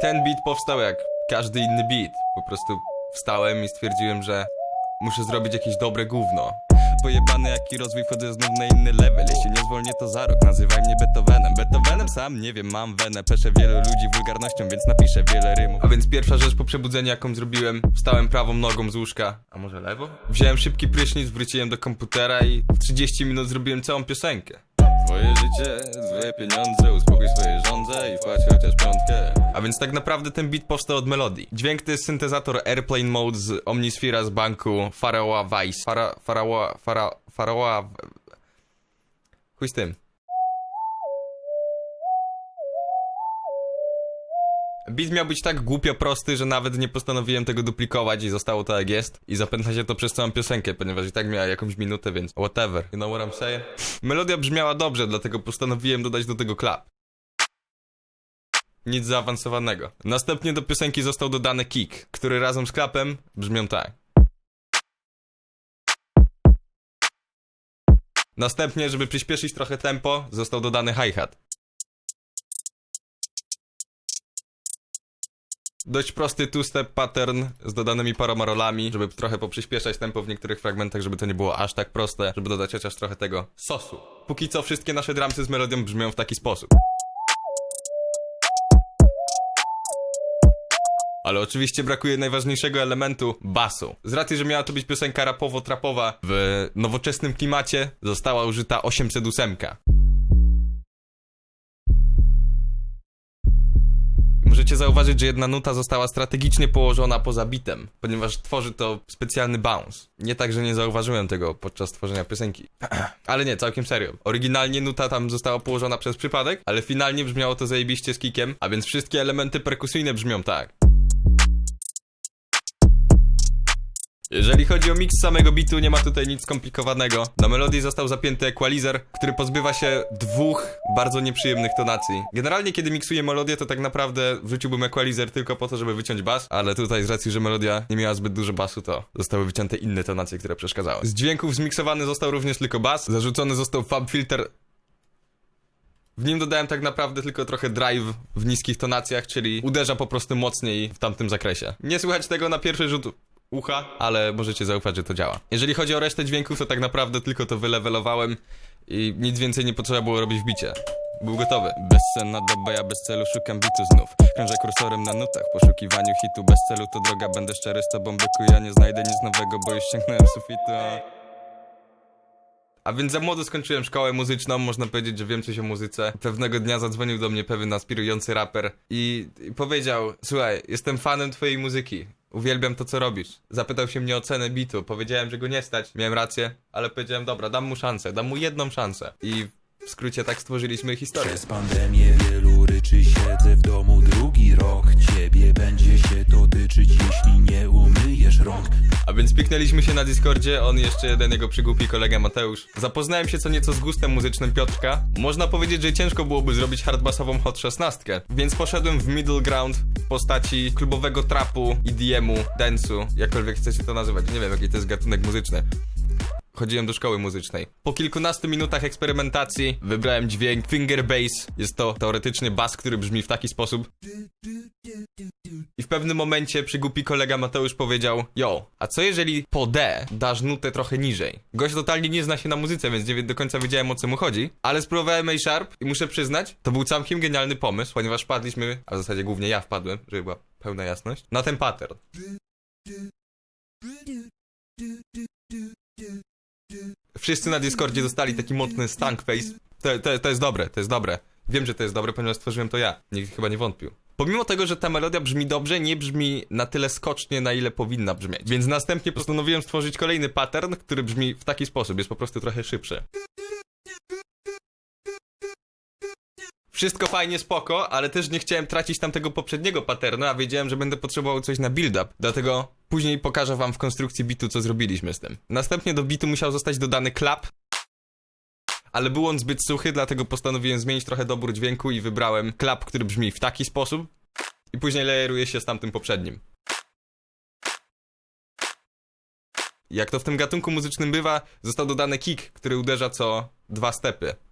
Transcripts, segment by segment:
Ten beat powstał jak każdy inny beat. Po prostu wstałem i stwierdziłem, że muszę zrobić jakieś dobre gówno. Pojebany jaki rozwój, wchodzę znów na inny level Jeśli nie zwolnię to za rok, nazywaj mnie Beethovenem Beethovenem sam, nie wiem, mam wenę Peszę wielu ludzi wulgarnością, więc napiszę wiele rymów A więc pierwsza rzecz po przebudzeniu jaką zrobiłem Wstałem prawą nogą z łóżka A może lewo? Wziąłem szybki prysznic, wróciłem do komputera i w 30 minut zrobiłem całą piosenkę Twoje życie, złe pieniądze, uspokój swoje żądze i wpłać chociaż piątkę. A więc tak naprawdę ten beat powstał od melodii. Dźwięk to jest syntezator Airplane Mode z Omnisphere'a z banku Pharaoh Vice. Fara, Pharaoh, Fara, Pharaoh... Chuj z tym. Beat miał być tak głupio prosty, że nawet nie postanowiłem tego duplikować i zostało to jak jest. I zapętla się to przez całą piosenkę, ponieważ i tak miała jakąś minutę, więc whatever. You know what I'm saying? Melodia brzmiała dobrze, dlatego postanowiłem dodać do tego klap. Nic zaawansowanego. Następnie do piosenki został dodany kick, który razem z klapem brzmią tak. Następnie, żeby przyspieszyć trochę tempo, został dodany hi-hat. Dość prosty two-step pattern z dodanymi paroma rolami, żeby trochę poprzyspieszać tempo w niektórych fragmentach, żeby to nie było aż tak proste, żeby dodać chociaż trochę tego sosu. Póki co wszystkie nasze dramsy z melodią brzmią w taki sposób. Ale oczywiście brakuje najważniejszego elementu basu. Z racji, że miała to być piosenka rapowo-trapowa w nowoczesnym klimacie, została użyta 808. Możecie zauważyć, że jedna nuta została strategicznie położona poza bitem, ponieważ tworzy to specjalny bounce. Nie tak, że nie zauważyłem tego podczas tworzenia piosenki. ale nie, całkiem serio. Oryginalnie nuta tam została położona przez przypadek, ale finalnie brzmiało to zajebiście z kickiem, a więc wszystkie elementy perkusyjne brzmią tak. Jeżeli chodzi o miks samego bitu, nie ma tutaj nic skomplikowanego. Na melodii został zapięty equalizer, który pozbywa się dwóch bardzo nieprzyjemnych tonacji. Generalnie, kiedy miksuję melodię, to tak naprawdę wrzuciłbym equalizer tylko po to, żeby wyciąć bas, ale tutaj z racji, że melodia nie miała zbyt dużo basu, to zostały wycięte inne tonacje, które przeszkadzały. Z dźwięków zmiksowany został również tylko bas, zarzucony został fab filter w nim dodałem tak naprawdę tylko trochę drive w niskich tonacjach, czyli uderza po prostu mocniej w tamtym zakresie. Nie słychać tego na pierwszy rzut ucha, ale możecie zaufać, że to działa. Jeżeli chodzi o resztę dźwięków, to tak naprawdę tylko to wylewelowałem i nic więcej nie potrzeba było robić w bicie. Był gotowy. Bezsenna doba, ja bez celu szukam bitu znów. Krążę kursorem na nutach, w poszukiwaniu hitu. Bez celu to droga, będę szczery z tobą, byku, ja nie znajdę nic nowego, bo już sięgnąłem sufitu. A- więc za młodo skończyłem szkołę muzyczną, można powiedzieć, że wiem coś o muzyce. Pewnego dnia zadzwonił do mnie pewien aspirujący raper i, i powiedział: Słuchaj, jestem fanem twojej muzyki. Uwielbiam to, co robisz. Zapytał się mnie o cenę bitu. Powiedziałem, że go nie stać. Miałem rację, ale powiedziałem: Dobra, dam mu szansę, dam mu jedną szansę. I w skrócie tak stworzyliśmy historię. Przez pandemię wielu ryczy siedzę w domu drugi rok Ciebie będzie się to tyczyć, jeśli nie umyjesz rąk A więc piknęliśmy się na Discordzie, on jeszcze jeden jego przygłupi kolega Mateusz. Zapoznałem się co nieco z gustem muzycznym Piotrka. Można powiedzieć, że ciężko byłoby zrobić hardbassową Hot 16, więc poszedłem w middle ground w postaci klubowego trapu, EDM-u, dance'u, jakkolwiek chcecie to nazywać. Nie wiem, jaki to jest gatunek muzyczny. Chodziłem do szkoły muzycznej. Po kilkunastu minutach eksperymentacji wybrałem dźwięk finger bass. Jest to teoretycznie bas, który brzmi w taki sposób. I w pewnym momencie przygłupi kolega Mateusz powiedział Yo, a co jeżeli po D dasz nutę trochę niżej? Gość totalnie nie zna się na muzyce, więc nie do końca wiedziałem o co mu chodzi, ale spróbowałem A-Sharp i muszę przyznać, to był całkiem genialny pomysł, ponieważ wpadliśmy, a w zasadzie głównie ja wpadłem, żeby była pełna jasność, na ten pattern. Wszyscy na Discordzie dostali taki mocny stank face. To, to, to jest dobre, to jest dobre. Wiem, że to jest dobre, ponieważ stworzyłem to ja. Nikt chyba nie wątpił. Pomimo tego, że ta melodia brzmi dobrze, nie brzmi na tyle skocznie, na ile powinna brzmieć. Więc następnie postanowiłem stworzyć kolejny pattern, który brzmi w taki sposób, jest po prostu trochę szybszy. Wszystko fajnie, spoko, ale też nie chciałem tracić tamtego poprzedniego patternu, a wiedziałem, że będę potrzebował coś na build-up. Dlatego później pokażę wam w konstrukcji bitu, co zrobiliśmy z tym. Następnie do bitu musiał zostać dodany klap, ale był on zbyt suchy, dlatego postanowiłem zmienić trochę dobór dźwięku i wybrałem klap, który brzmi w taki sposób i później layeruje się z tamtym poprzednim. Jak to w tym gatunku muzycznym bywa, został dodany kick, który uderza co dwa stepy.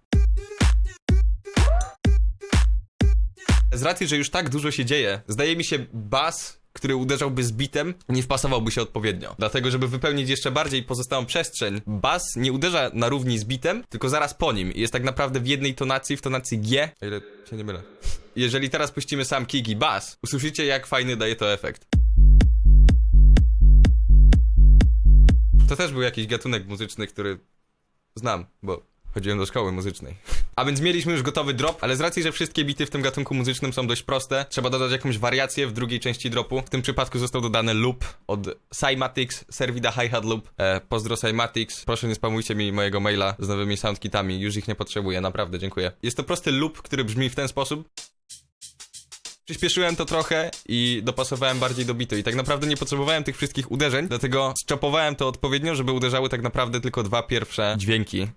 Z racji, że już tak dużo się dzieje, zdaje mi się bas, który uderzałby z bitem, nie wpasowałby się odpowiednio. Dlatego, żeby wypełnić jeszcze bardziej pozostałą przestrzeń, bas nie uderza na równi z bitem, tylko zaraz po nim. I jest tak naprawdę w jednej tonacji, w tonacji G, o ile się nie mylę. Jeżeli teraz puścimy sam kick i bas, usłyszycie jak fajny daje to efekt. To też był jakiś gatunek muzyczny, który znam, bo chodziłem do szkoły muzycznej. A więc mieliśmy już gotowy drop, ale z racji, że wszystkie bity w tym gatunku muzycznym są dość proste, trzeba dodać jakąś wariację w drugiej części dropu. W tym przypadku został dodany loop od Cymatics, Servida Hi-Hat Loop. E, pozdro Cymatics, proszę nie spamujcie mi mojego maila z nowymi soundkitami, już ich nie potrzebuję, naprawdę, dziękuję. Jest to prosty loop, który brzmi w ten sposób. Przyspieszyłem to trochę i dopasowałem bardziej do bitu. I tak naprawdę nie potrzebowałem tych wszystkich uderzeń, dlatego zczopowałem to odpowiednio, żeby uderzały tak naprawdę tylko dwa pierwsze dźwięki.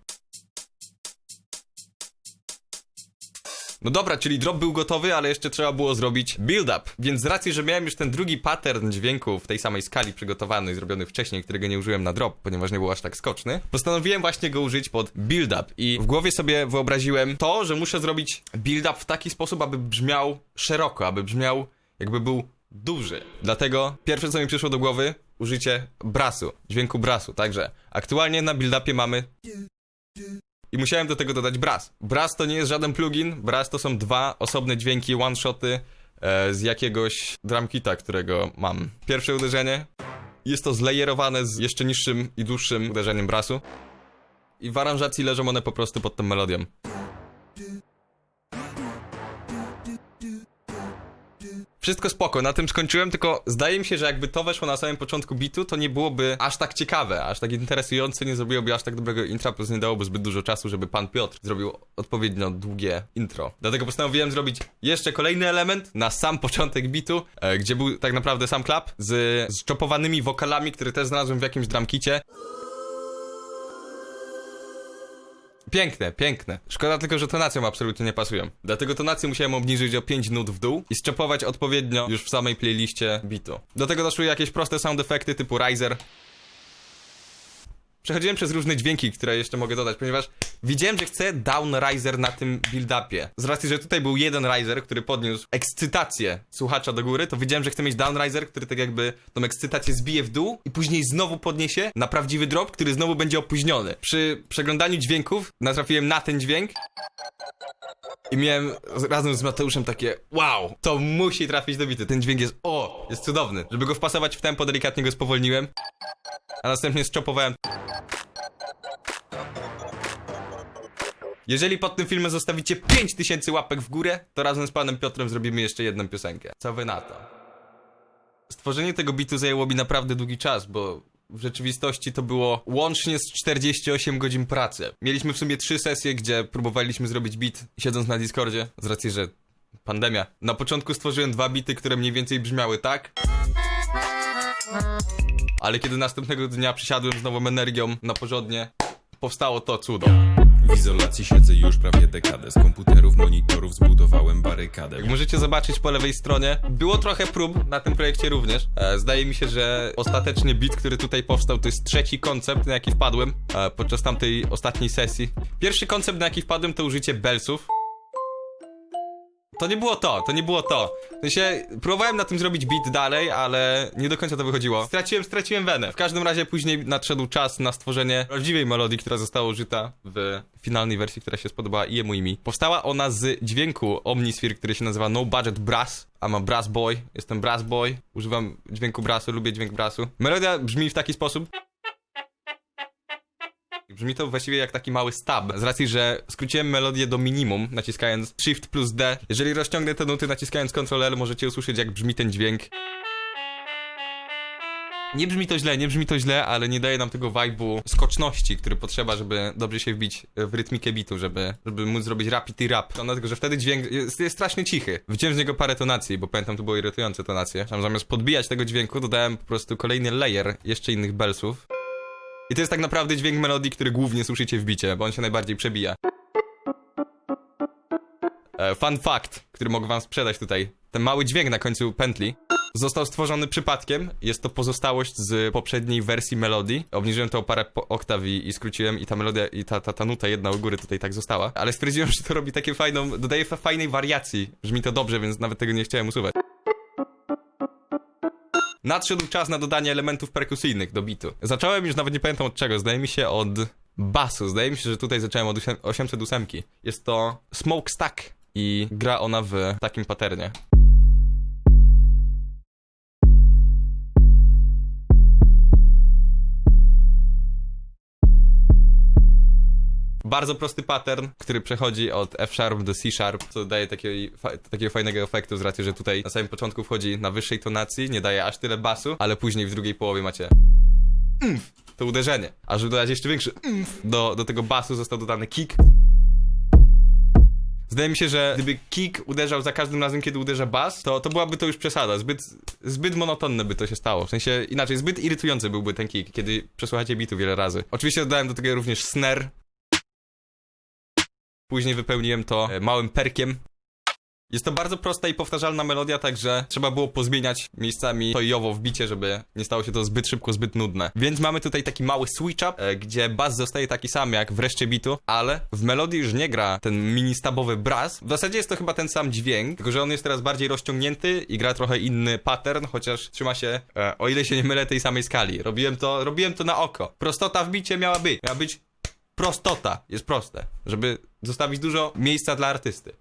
No dobra, czyli drop był gotowy, ale jeszcze trzeba było zrobić build-up. Więc z racji, że miałem już ten drugi pattern dźwięku w tej samej skali przygotowany, zrobiony wcześniej, którego nie użyłem na drop, ponieważ nie był aż tak skoczny, postanowiłem właśnie go użyć pod build-up. I w głowie sobie wyobraziłem to, że muszę zrobić build-up w taki sposób, aby brzmiał szeroko, aby brzmiał jakby był duży. Dlatego pierwsze, co mi przyszło do głowy, użycie brasu, dźwięku brasu. Także aktualnie na build-upie mamy i musiałem do tego dodać brass. Brass to nie jest żaden plugin, brass to są dwa osobne dźwięki, one-shoty e, z jakiegoś drumkita, którego mam. Pierwsze uderzenie jest to zlejerowane z jeszcze niższym i dłuższym uderzeniem brassu. I w aranżacji leżą one po prostu pod tą melodią. Wszystko spoko, na tym skończyłem, tylko zdaje mi się, że jakby to weszło na samym początku bitu, to nie byłoby aż tak ciekawe, aż tak interesujące, nie zrobiłoby aż tak dobrego intra, plus nie dałoby zbyt dużo czasu, żeby pan Piotr zrobił odpowiednio długie intro. Dlatego postanowiłem zrobić jeszcze kolejny element na sam początek bitu, e, gdzie był tak naprawdę sam klap z zczopowanymi wokalami, które też znalazłem w jakimś drumkicie. Piękne, piękne. Szkoda tylko, że tonacją absolutnie nie pasują. Dlatego tonację musiałem obniżyć o 5 nut w dół i zczepować odpowiednio już w samej playliście bitu. Do tego doszły jakieś proste sound efekty typu riser. Przechodziłem przez różne dźwięki, które jeszcze mogę dodać, ponieważ widziałem, że chcę down riser na tym build-upie. Z racji, że tutaj był jeden riser, który podniósł ekscytację słuchacza do góry, to wiedziałem, że chcę mieć down riser, który tak jakby tą ekscytację zbije w dół i później znowu podniesie na prawdziwy drop, który znowu będzie opóźniony. Przy przeglądaniu dźwięków natrafiłem na ten dźwięk i miałem razem z Mateuszem takie wow, to musi trafić do bity. Ten dźwięk jest o, jest cudowny. Żeby go wpasować w tempo, delikatnie go spowolniłem, a następnie szczopowałem Jeżeli pod tym filmem zostawicie 5000 łapek w górę, to razem z panem Piotrem zrobimy jeszcze jedną piosenkę. Co wy na to? Stworzenie tego bitu zajęło mi naprawdę długi czas, bo w rzeczywistości to było łącznie z 48 godzin pracy. Mieliśmy w sumie trzy sesje, gdzie próbowaliśmy zrobić bit siedząc na Discordzie, z racji, że pandemia. Na początku stworzyłem dwa bity, które mniej więcej brzmiały tak. Ale kiedy następnego dnia przysiadłem z nową energią na porządnie, powstało to cudo. W izolacji siedzę już prawie dekadę Z komputerów, monitorów zbudowałem barykadę Jak możecie zobaczyć po lewej stronie, było trochę prób na tym projekcie również. E, zdaje mi się, że ostateczny beat, który tutaj powstał, to jest trzeci koncept, na jaki wpadłem e, podczas tamtej ostatniej sesji. Pierwszy koncept, na jaki wpadłem, to użycie belsów. To nie było to, to nie było to. W sensie, próbowałem na tym zrobić beat dalej, ale nie do końca to wychodziło. Straciłem, straciłem wenę. W każdym razie później nadszedł czas na stworzenie prawdziwej melodii, która została użyta w finalnej wersji, która się spodobała i jemu i mi. Powstała ona z dźwięku Omnisphere, który się nazywa No Budget Brass. A mam Brass Boy, jestem Brass Boy, używam dźwięku brassu, lubię dźwięk brassu. Melodia brzmi w taki sposób. Brzmi to właściwie jak taki mały stab, z racji, że skróciłem melodię do minimum, naciskając Shift plus D. Jeżeli rozciągnę te nuty naciskając Ctrl L, możecie usłyszeć jak brzmi ten dźwięk. Nie brzmi to źle, nie brzmi to źle, ale nie daje nam tego vibe'u skoczności, który potrzeba, żeby dobrze się wbić w rytmikę bitu, żeby, żeby móc zrobić rapid rap. No dlatego, że wtedy dźwięk jest, jest strasznie cichy. Wyciąłem z niego parę tonacji, bo pamiętam, to było irytujące tonacje. Tam zamiast podbijać tego dźwięku, dodałem po prostu kolejny layer jeszcze innych belsów. I to jest tak naprawdę dźwięk melodii, który głównie słyszycie w bicie, bo on się najbardziej przebija. E, fun fact, który mogę wam sprzedać tutaj. ten mały dźwięk na końcu pętli został stworzony przypadkiem. Jest to pozostałość z poprzedniej wersji melodii. Obniżyłem to o parę oktaw i, i skróciłem i ta melodia i ta, ta, ta nuta jedna u góry tutaj tak została. Ale stwierdziłem, że to robi takie fajną, dodaje fa- fajnej wariacji. Brzmi to dobrze, więc nawet tego nie chciałem usuwać. Nadszedł czas na dodanie elementów perkusyjnych do bitu. Zacząłem już nawet nie pamiętam od czego, zdaje mi się od basu. Zdaje mi się, że tutaj zacząłem od osiem- 808. Jest to Smokestack i gra ona w takim paternie. Bardzo prosty pattern, który przechodzi od F sharp do C sharp, co daje takiego, fa takiego fajnego efektu z racji, że tutaj na samym początku wchodzi na wyższej tonacji, nie daje aż tyle basu, ale później w drugiej połowie macie to uderzenie. A żeby dodać jeszcze większy do, do tego basu został dodany kick. Zdaje mi się, że gdyby kick uderzał za każdym razem, kiedy uderza bas, to, to byłaby to już przesada. Zbyt, zbyt monotonne by to się stało. W sensie inaczej, zbyt irytujący byłby ten kick, kiedy przesłuchacie bitu wiele razy. Oczywiście dodałem do tego również snare. Później wypełniłem to e, małym perkiem. Jest to bardzo prosta i powtarzalna melodia, także trzeba było pozmieniać miejscami to i owo w bicie, żeby nie stało się to zbyt szybko, zbyt nudne. Więc mamy tutaj taki mały switch up, e, gdzie bas zostaje taki sam jak w reszcie bitu, ale w melodii już nie gra ten mini stabowy brass. W zasadzie jest to chyba ten sam dźwięk, tylko że on jest teraz bardziej rozciągnięty i gra trochę inny pattern, chociaż trzyma się, e, o ile się nie mylę, tej samej skali. Robiłem to, robiłem to na oko. Prostota w bicie miała być. Miała być prostota. Jest proste, żeby zostawić dużo miejsca dla artysty.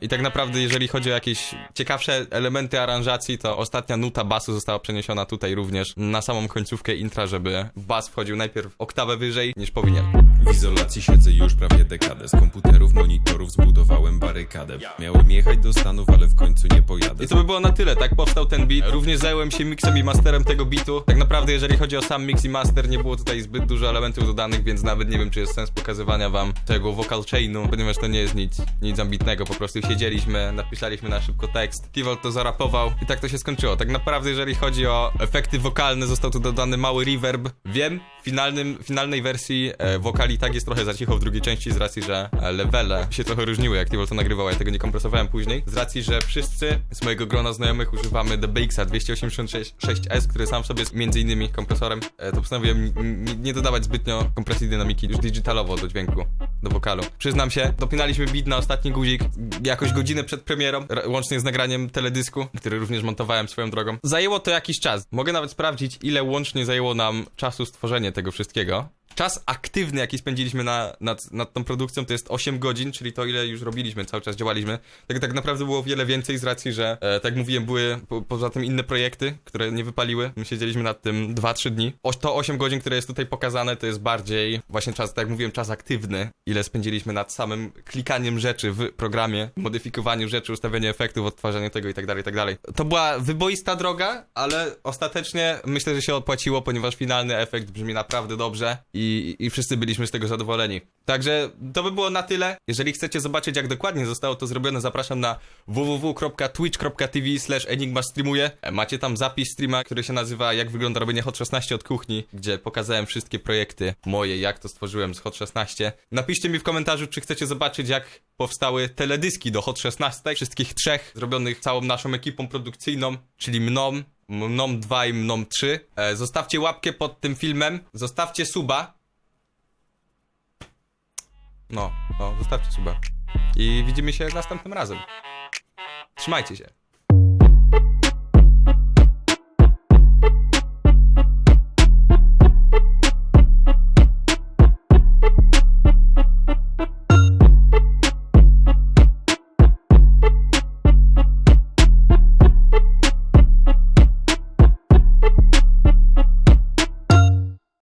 I tak naprawdę, jeżeli chodzi o jakieś ciekawsze elementy aranżacji, to ostatnia nuta basu została przeniesiona tutaj również na samą końcówkę intra, żeby bas wchodził najpierw oktawę wyżej niż powinien. W izolacji siedzę już prawie dekadę Z komputerów, monitorów zbudowałem barykadę Miałem jechać do Stanów, ale w końcu nie pojadę I to by było na tyle, tak powstał ten beat. Również zająłem się mixem i masterem tego beatu. Tak naprawdę, jeżeli chodzi o sam mix i master, nie było tutaj zbyt dużo elementów dodanych, więc nawet nie wiem, czy jest sens pokazywania wam tego vocal chainu, ponieważ to nie jest nic, nic ambitnego, po prostu siedzieliśmy, napisaliśmy na szybko tekst, Tivolt to zarapował i tak to się skończyło. Tak naprawdę, jeżeli chodzi o efekty wokalne, został tu dodany mały reverb. Wiem, w finalnym, finalnej wersji e, wokali tak jest trochę za cicho w drugiej części z racji, że levele się trochę różniły, jak Tivolt to nagrywał, ja tego nie kompresowałem później. Z racji, że wszyscy z mojego grona znajomych używamy DBX-a 286S, który sam w sobie jest między innymi kompresorem, e, to postanowiłem nie dodawać zbytnio kompresji dynamiki już digitalowo do dźwięku, do wokalu. Przyznam się, dopinaliśmy beat na ostatni guzik jakoś godzinę przed premierą, łącznie z nagraniem teledysku, który również montowałem swoją drogą. Zajęło to jakiś czas. Mogę nawet sprawdzić, ile łącznie zajęło nam czasu stworzenie tego wszystkiego. Czas aktywny, jaki spędziliśmy na, nad, nad tą produkcją, to jest 8 godzin, czyli to, ile już robiliśmy, cały czas działaliśmy. Tak, tak naprawdę było wiele więcej z racji, że, e, tak jak mówiłem, były po, poza tym inne projekty, które nie wypaliły. My siedzieliśmy nad tym 2-3 dni. O, to 8 godzin, które jest tutaj pokazane, to jest bardziej właśnie czas, tak jak mówiłem, czas aktywny. Ile spędziliśmy nad samym klikaniem rzeczy w programie, modyfikowaniu rzeczy, ustawieniu efektów, odtwarzaniu tego i tak dalej, i tak dalej. To była wyboista droga, ale ostatecznie myślę, że się opłaciło, ponieważ finalny efekt brzmi naprawdę dobrze i, i wszyscy byliśmy z tego zadowoleni. Także to by było na tyle. Jeżeli chcecie zobaczyć, jak dokładnie zostało to zrobione, zapraszam na www.twitch.tv slash enigma streamuje. Macie tam zapis streama, który się nazywa Jak wygląda robienie Hot 16 od kuchni, gdzie pokazałem wszystkie projekty moje, jak to stworzyłem z Hot 16. Napiszcie mi w komentarzu, czy chcecie zobaczyć, jak powstały teledyski do Hot 16, wszystkich trzech, zrobionych całą naszą ekipą produkcyjną, czyli mną, mną 2 i mną 3. E, zostawcie łapkę pod tym filmem, zostawcie suba. No, no, zostawcie suba. I widzimy się następnym razem. Trzymajcie się.